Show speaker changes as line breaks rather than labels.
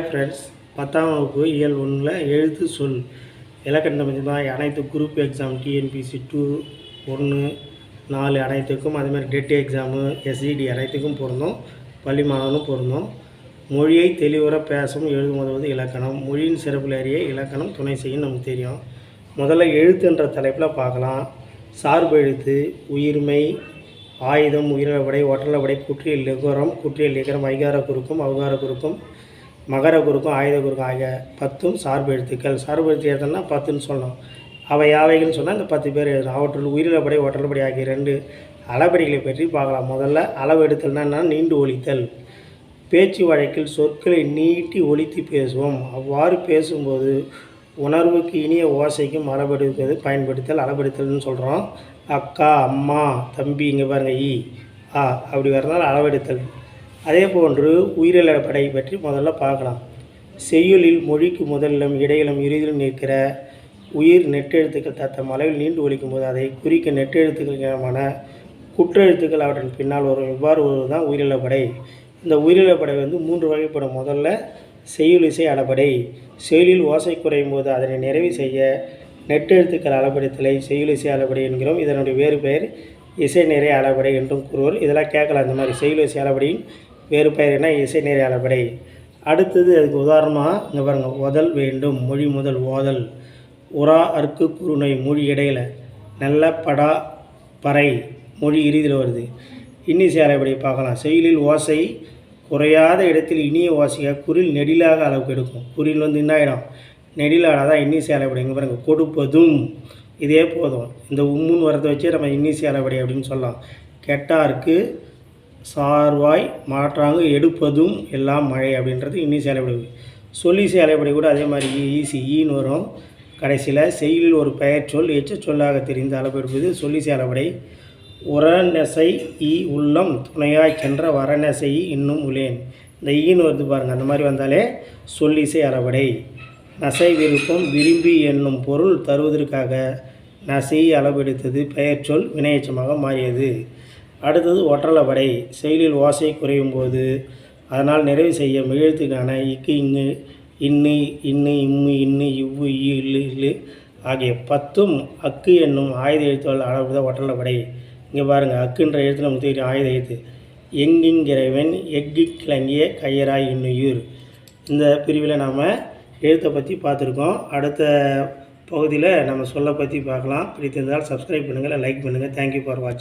Friends பத்தாம் வகுப்பு இயல் ஒன்றில் எழுத்து சொல். இலக்கணம் தான் அனைத்து குரூப் எக்ஸாம் டிஎன்பிசி டூ ஒன்று நாலு அனைத்துக்கும் அதேமாதிரி டெட் எக்ஸாமு எஸ்இடி அனைத்துக்கும் பொருந்தும். பள்ளி மாணவனும் பொருந்தும். மொழியை தெளிவுற பேசும் எழுதும் உதவுவது இலக்கணம். மொழியின் சிறப்பில் அறிய இலக்கணம் துணை செய்யும் நமக்கு தெரியும். முதல்ல எழுத்துன்ற தலைப்பில் பார்க்கலாம். சார்பு எழுத்து உயிர்மை ஆயுதம் உயிரிழப்படை ஒற்றலப்படை குற்றியல் லிகரம் குற்றியல் லிகரம் ஐகார குறுக்கும் அவகார குறுக்கும். மகர குருக்கும் ஆயுத குருக்கும் ஆகிய பத்தும் சார்பு எழுத்துக்கள். சார்பு எழுத்து எழுதுனா பத்துன்னு சொல்லணும். அவை யாவைகள்னு சொன்னால் இந்த பத்து பேர் எழுதணும். அவற்றுள் உயிரிழப்படை ஒற்றலப்படை ஆகிய ரெண்டு அளபடிகளை பற்றி பார்க்கலாம். முதல்ல அளவு எடுத்தல்னா நீண்டு ஒழித்தல். பேச்சு வழக்கில் சொற்களை நீட்டி ஒழித்து பேசுவோம். அவ்வாறு பேசும்போது உணர்வுக்கு இனிய ஓசைக்கும் அளபெடுப்பது பயன்படுத்தல் அளவெடுத்தல்னு சொல்கிறோம் அக்கா அம்மா தம்பி இங்கே பாருங்க ஈ ஆ அப்படி வரதுனால அளவெடுத்தல். அதே போன்று உயிரிழப்படை பற்றி முதல்ல பார்க்கலாம். செய்யுளில் மொழிக்கு முதலிலும் இடையிலும் இறுதியிலும் நிற்கிற உயிர் நெட்டெழுத்துக்கள் தத்தம் அளவில் நீண்டு ஒழிக்கும் போது அதை குறிக்க நெட்டெழுத்துக்களுக்கான குற்றெழுத்துக்கள் அவற்றின் பின்னால் வரும். இவ்வாறு வருவது தான் உயிரிழப்படை. இந்த உயிரிழப்படை வந்து மூன்று வகைப்படும். முதல்ல செய்யுளிசை அளபடை செயலில் ஓசை குறையும் போது அதனை நிறைவு செய்ய நெட்டெழுத்துக்கள் அளபடித்தலை செய்யுளிசை அளபடை என்கிறோம். இதனுடைய வேறு பெயர் இசை நிறை அளபடை என்றும் கூறுவோர். இதெல்லாம் கேட்கலாம். இந்த மாதிரி செய்யுளிசை அளபடியின் வேறு பெயர் என்ன? இசை நிறையாளபடை அடுத்தது அதுக்கு உதாரணமாக இங்கே பாருங்கள் உதல் வேண்டும் மொழி முதல் ஓதல். உரா அற்கு குறுநோய் மொழி இடையில நல்ல படா பறை மொழி இறுதியில் வருது. இன்னிசை அளபடி பார்க்கலாம். செயலில் ஓசை குறையாத இடத்தில் இனிய ஓசையை குரில் நெடிலாக அளவுக்கு எடுக்கும். குரில் வந்து என்ன ஆகிடும் நெடிலாக தான் இன்னிசை அளபடி இங்கே பாருங்கள் கொடுப்பதும் இதே போதும். இந்த உம்முன்னு வரதை வச்சே நம்ம இன்னிசை அளபடி அப்படின்னு சொல்லலாம். கெட்டாருக்கு சார்வாய் மாற்றாங்க எடுப்பதும் எல்லாம் மழை அப்படின்றது இன்னும் அளபடி சொல்லிசை அளபடி கூட அதே மாதிரி ஈசி ஈன்னு வரும். கடைசியில் செயலில் ஒரு பெயர் சொல் எச்ச சொல்லாக தெரிந்து இருப்பது சொல்லிசை சேலப்படை உரநெசை ஈ உள்ளம் துணையாய் சென்ற வரநெசை இன்னும் உளேன் இந்த ஈன்னு வருது பாருங்கள் அந்த மாதிரி வந்தாலே சொல்லிசை அளவடை நசை விருப்பம் விரும்பி என்னும் பொருள் தருவதற்காக நசை அளவெடுத்தது பெயர் சொல் வினையச்சமாக மாறியது. அடுத்தது ஒற்றளபடை செயலில் ஓசை குறையும் போது அதனால் நிறைவு செய்ய மெழுத்துக்கான இக்கு இங்கு இன்னு இன்னு இம்மு இன்னு இவ்வு இ இல்லு இல்லு ஆகிய பத்தும் அக்கு என்னும் ஆயுத எழுத்துகள் அளவுதான் ஒற்றளபடை இங்கே பாருங்கள் அக்குன்ற எழுத்து நமக்கு தெரியும் ஆயுத எழுத்து. எங்கிங்கிறவன் எக்கு கிளங்கிய கையராய் இன்னுயிர். இந்த பிரிவில் நாம் எழுத்தை பற்றி பார்த்துருக்கோம். அடுத்த பகுதியில் நம்ம சொல்ல பற்றி பார்க்கலாம். பிடித்திருந்தால் சப்ஸ்கிரைப் பண்ணுங்கள் லைக் பண்ணுங்கள் தேங்க்யூ ஃபார் வாட்சிங்